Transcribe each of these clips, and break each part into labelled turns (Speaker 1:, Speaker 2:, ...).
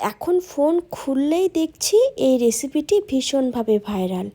Speaker 1: এখন ফোন খুললেই দেখছি এই রেসিপিটি ভীষণভাবে ভাইরাল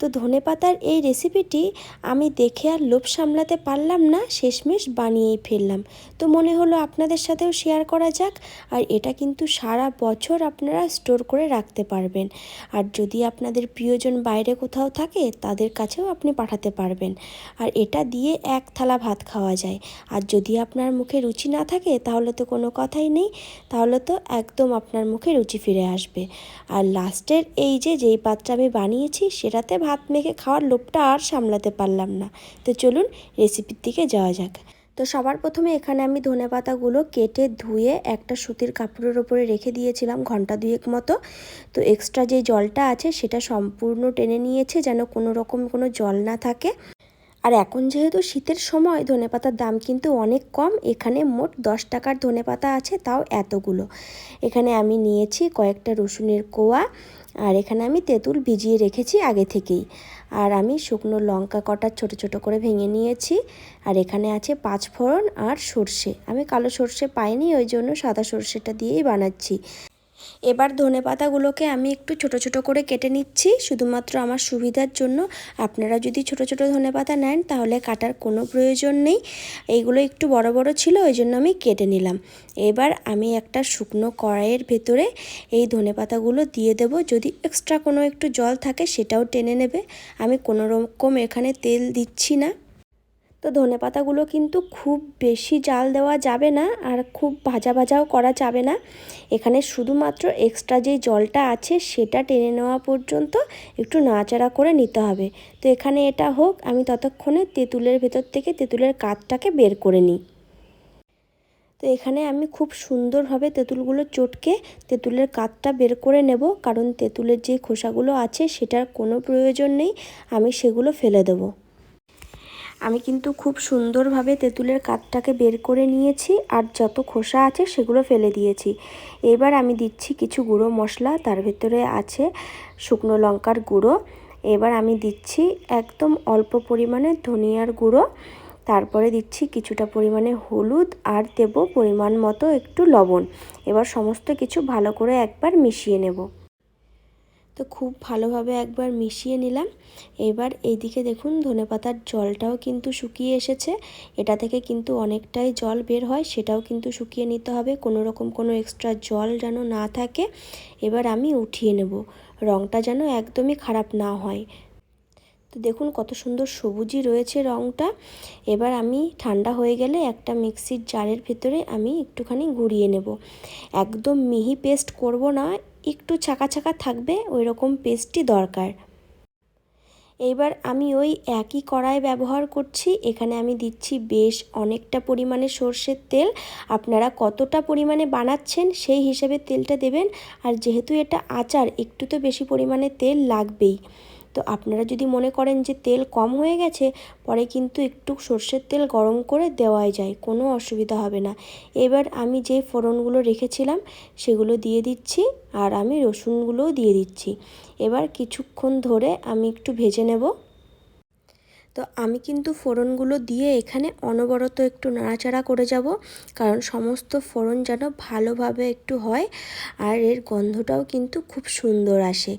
Speaker 1: তো ধনেপাতার এই রেসিপিটি আমি দেখে আর লোভ সামলাতে পারলাম না, শেষমেশ বানিয়েই ফেললাম। তো মনে হলো আপনাদের সাথেও শেয়ার করা যাক, আর এটা কিন্তু সারা বছর আপনারা স্টোর করে রাখতে পারবেন। আর যদি আপনাদের প্রিয়জন বাইরে কোথাও থাকে, তাদের কাছেও আপনি পাঠাতে পারবেন। আর এটা দিয়ে এক থালা ভাত খাওয়া যায়। আর যদি আপনার মুখে রুচি না থাকে, তাহলে তো কোনো কথাই নেই। তাহলে তো একদম আপনার মুখে রুচি ফিরে আসবে। আর লাস্টের এই যে, যেই পাত্রটা আমি বানিয়েছি, সেটাতে ভাত মেখে খাওয়ার লোভটা আর সামলাতে পারলাম না। তো চলুন রেসিপির দিকে যাওয়া যাক। তো সবার প্রথমে এখানে আমি ধনে পাতাগুলো কেটে ধুয়ে একটা সুতির কাপড়ের ওপরে রেখে দিয়েছিলাম ঘণ্টা দুয়েক মতো। তো এক্সট্রা যে জলটা আছে, সেটা সম্পূর্ণ টেনে নিয়েছে যেন কোনো রকম কোনো জল না থাকে। আর এখন যেহেতু শীতের সময়, ধনেপাতার দাম কিন্তু অনেক কম। এখানে মোট দশ টাকার ধনেপাতা আছে, তাও এতগুলো। এখানে আমি নিয়েছি কয়েকটা রসুনের কোয়া, আর এখানে আমি তেঁতুল ভিজিয়ে রেখেছি আগে থেকেই। আর আমি শুকনো লঙ্কা কটা ছোট ছোট করে ভেঙে নিয়েছি, আর এখানে আছে পাঁচ ফোড়ন আর সর্ষে। আমি কালো সর্ষে পাইনি, ওই জন্য সাদা সর্ষেটা দিয়েই বানাচ্ছি। এবার ধনে পাতাগুলোকে আমি একটু ছোট ছোট করে কেটে নিচ্ছি, শুধুমাত্র আমার সুবিধার জন্য। আপনারা যদি ছোট ছোট ধনে পাতা নেন, তাহলে কাটার কোনো প্রয়োজন নেই। এইগুলো একটু বড় বড় ছিল, ওই জন্য আমি কেটে নিলাম। এবার আমি একটা শুকনো কড়াইয়ের ভেতরে এই ধনে পাতাগুলো দিয়ে দেব। যদি এক্সট্রা কোনো একটু জল থাকে, সেটাও টেনে নেবে। আমি কোনো রকম এখানে তেল দিচ্ছি না। তো ধনে পাতাগুলো কিন্তু খুব বেশি জাল দেওয়া যাবে না আর খুব ভাজা ভাজাও করা যাবে না। এখানে শুধুমাত্র এক্সট্রা যে জলটা আছে সেটা টেনে নেওয়া পর্যন্ত একটু নাড়াচাড়া করে নিতে হবে। তো এখানে এটা হোক, আমি ততক্ষণে তেঁতুলের ভেতর থেকে তেঁতুলের কাঠটাকে বের করে নিই। তো এখানে আমি খুব সুন্দরভাবে তেঁতুলগুলো চটকে তেঁতুলের কাঠটা বের করে নেব, কারণ তেঁতুলের যে খোসাগুলো আছে সেটার কোনো প্রয়োজন নেই, আমি সেগুলো ফেলে দেবো। আমি কিন্তু খুব সুন্দরভাবে তেঁতুলের কাঠটাকে বের করে নিয়েছি আর যত খোসা আছে সেগুলো ফেলে দিয়েছি। এবার আমি দিচ্ছি কিছু গুঁড়ো মশলা, তার ভেতরে আছে শুকনো লঙ্কার গুঁড়ো। এবার আমি দিচ্ছি একদম অল্প পরিমাণে ধনিয়ার গুঁড়ো। তারপরে দিচ্ছি কিছুটা পরিমাণে হলুদ আর দেব পরিমাণ মতো একটু লবণ। এবার সমস্ত কিছু ভালো করে একবার মিশিয়ে নেব। তো খুব ভালোভাবে একবার মিশিয়ে নিলাম। এবার এইদিকে দেখুন ধনেপাতার জলটাও কিন্তু শুকিয়ে এসেছে। এটা থেকে কিন্তু অনেকটাই জল বের হয়, সেটাও কিন্তু শুকিয়ে নিতে হবে। কোনো রকম কোনো এক্সট্রা জল যেন না থাকে। এবার আমি উঠিয়ে নেব। রঙটা যেন একদমই খারাপ না হয়। তো দেখুন কত সুন্দর সবুজই রয়েছে রঙটা এবার আমি ঠান্ডা হয়ে গেলে একটা মিক্সির জারের ভেতরে আমি একটুখানি ঘুরিয়ে নেব। একদম মিহি পেস্ট করব না। একটু ছাকা ছাকা থাকবে ওই রকম পেস্টটি দরকার। এইবার আমি ওই একই কড়াই ব্যবহার করছি, এখানে আমি দিচ্ছি বেশ অনেকটা পরিমাণে সর্ষের তেল। আপনারা কতটা পরিমাণে বানাচ্ছেন সেই হিসেবে তেলটা দেবেন, আর যেহেতু এটা আচার, একটু তো বেশি পরিমাণে তেল লাগবেই। তো আপনারা যদি মনে করেন যে তেল কম হয়ে গেছে, পরে কিন্তু একটু সর্ষের তেল গরম করে দেওয়াই যায়, কোনো অসুবিধা হবে না। এবার আমি যে ফোড়নগুলো রেখেছিলাম, সেগুলো দিয়ে দিচ্ছি আর আমি রসুনগুলোও দিয়ে দিচ্ছি। এবার কিছুক্ষণ ধরে আমি একটু ভেজে নেব। তো আমি কিন্তু ফোড়নগুলো দিয়ে এখানে অনবরত একটু নাড়াচাড়া করে যাব, কারণ সমস্ত ফোড়ন যেন ভালোভাবে একটু হয় আর এর গন্ধটাও কিন্তু খুব সুন্দর আসে।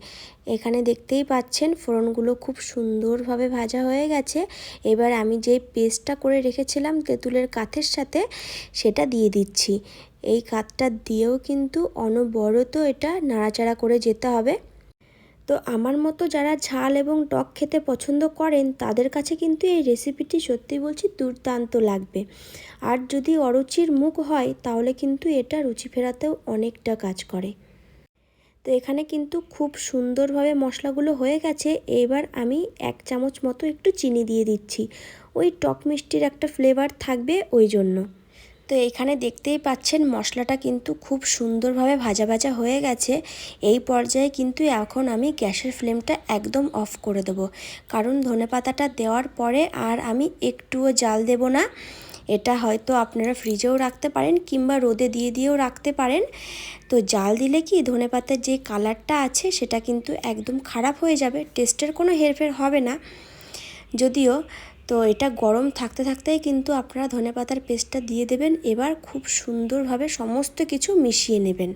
Speaker 1: এখানে দেখতেই পাচ্ছেন ফোড়নগুলো খুব সুন্দরভাবে ভাজা হয়ে গেছে। এবার আমি যে পেস্টটা করে রেখেছিলাম তেঁতুলের কাঠের সাথে, সেটা দিয়ে দিচ্ছি। এই কাঠটা দিয়েও কিন্তু অনবরত এটা নাড়াচাড়া করে যেতে হবে। তো আমার মতো যারা ঝাল এবং টক খেতে পছন্দ করেন, তাদের কাছে কিন্তু এই রেসিপিটি সত্যি বলছি দুর্দান্ত লাগবে। আর যদি অরুচির মুখ হয়, তাহলে কিন্তু এটা রুচি ফেরাতেও অনেকটা কাজ করে। তো এখানে কিন্তু খুব সুন্দরভাবে মশলাগুলো হয়ে গেছে। এবার আমি এক চামচ মতো একটু চিনি দিয়ে দিচ্ছি। ওই টক মিষ্টির একটা ফ্লেভার থাকবে ওই জন্য। তো এখানে দেখতেই পাচ্ছেন মশলাটা কিন্তু খুব সুন্দরভাবে ভাজা ভাজা হয়ে গেছে। এই পর্যায়ে কিন্তু এখন আমি গ্যাসের ফ্লেমটা একদম অফ করে দেবো। কারণ ধনে পাতাটা দেওয়ার পরে আর আমি একটুও জাল দেব না। এটা হয়তো আপনারা ফ্রিজেও রাখতে পারেন কিংবা রোদে দিয়ে দিয়েও রাখতে পারেন। তো জাল দিলে কি ধনে পাতার যে কালারটা আছে সেটা কিন্তু একদম খারাপ হয়ে যাবে, টেস্টের কোনো হেরফের হবে না। যদিও তো এটা গরম থাকতে থাকতেই কিন্তু আপনারা ধনে পাতার পেস্টটা দিয়ে দেবেন। এবার খুব সুন্দরভাবে সমস্ত কিছু মিশিয়ে নেবেন।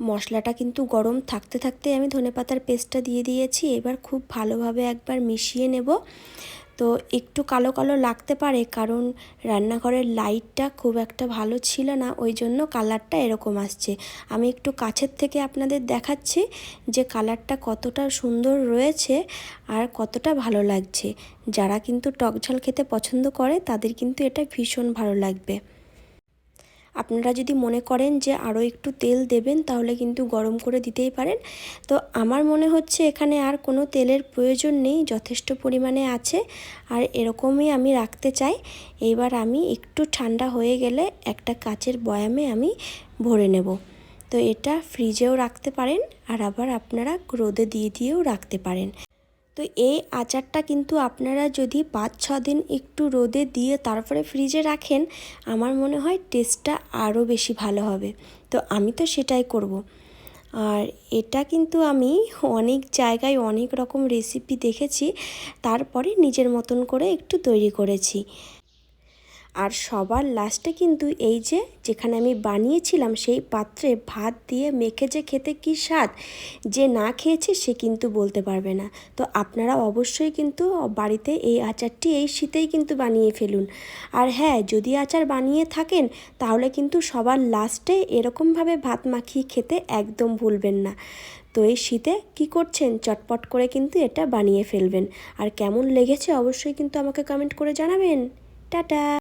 Speaker 1: মশলাটা কিন্তু গরম থাকতে থাকতে আমি ধনে পাতার পেস্টটা দিয়ে দিয়েছি। এবার খুব ভালোভাবে একবার মিশিয়ে নেব। তো একটু কালো কালো লাগতে পারে কারণ রান্নাঘরের লাইটটা খুব একটা ভালো ছিল না, ওই জন্য কালারটা এরকম আসছে। আমি একটু কাছের থেকে আপনাদের দেখাচ্ছি যে কালারটা কতটা সুন্দর রয়েছে আর কতটা ভালো লাগছে। যারা কিন্তু টক ঝাল খেতে পছন্দ করে, তাদের কিন্তু এটা ভীষণ ভালো লাগবে। আপনারা যদি মনে করেন যে আরও একটু তেল দেবেন, তাহলে কিন্তু গরম করে দিতেই পারেন। তো আমার মনে হচ্ছে এখানে আর কোনো তেলের প্রয়োজন নেই, যথেষ্ট পরিমাণে আছে। আর এরকমই আমি রাখতে চাই। এবার আমি একটু ঠান্ডা হয়ে গেলে একটা কাচের বয়ামে আমি ভরে নেব। তো এটা ফ্রিজেও রাখতে পারেন, আর আবার আপনারা রোদে দিয়ে দিয়েও রাখতে পারেন। তো এই আচারটা কিন্তু আপনারা যদি পাঁচ, ছ দিন একটু রোদে দিয়ে তারপরে ফ্রিজে রাখেন, আমার মনে হয় টেস্টটা আরও বেশি ভালো হবে তো আমি তো সেটাই করব। আর এটা কিন্তু আমি অনেক জায়গায় অনেক রকম রেসিপি দেখেছি, তারপরে নিজের মতন করে একটু তৈরি করেছি আর সবার লাস্টে কিন্তু এই যে যেখানে আমি বানিয়েছিলাম, সেই পাত্রে ভাত দিয়ে মেখে যে খেতে কী স্বাদ, যে না খেয়েছে সে কিন্তু বলতে পারবে না। তো আপনারা অবশ্যই কিন্তু বাড়িতে এই আচারটি এই শীতেই কিন্তু বানিয়ে ফেলুন। আর হ্যাঁ যদি আচার বানিয়ে থাকেন, তাহলে কিন্তু সবার লাস্টে এরকমভাবে ভাত মাখিয়ে খেতে একদম ভুলবেন না। তো এই শীতে কি করছেন, চটপট করে কিন্তু এটা বানিয়ে ফেলবেন। আর কেমন লেগেছে অবশ্যই কিন্তু আমাকে কমেন্ট করে জানাবেন। টাটা!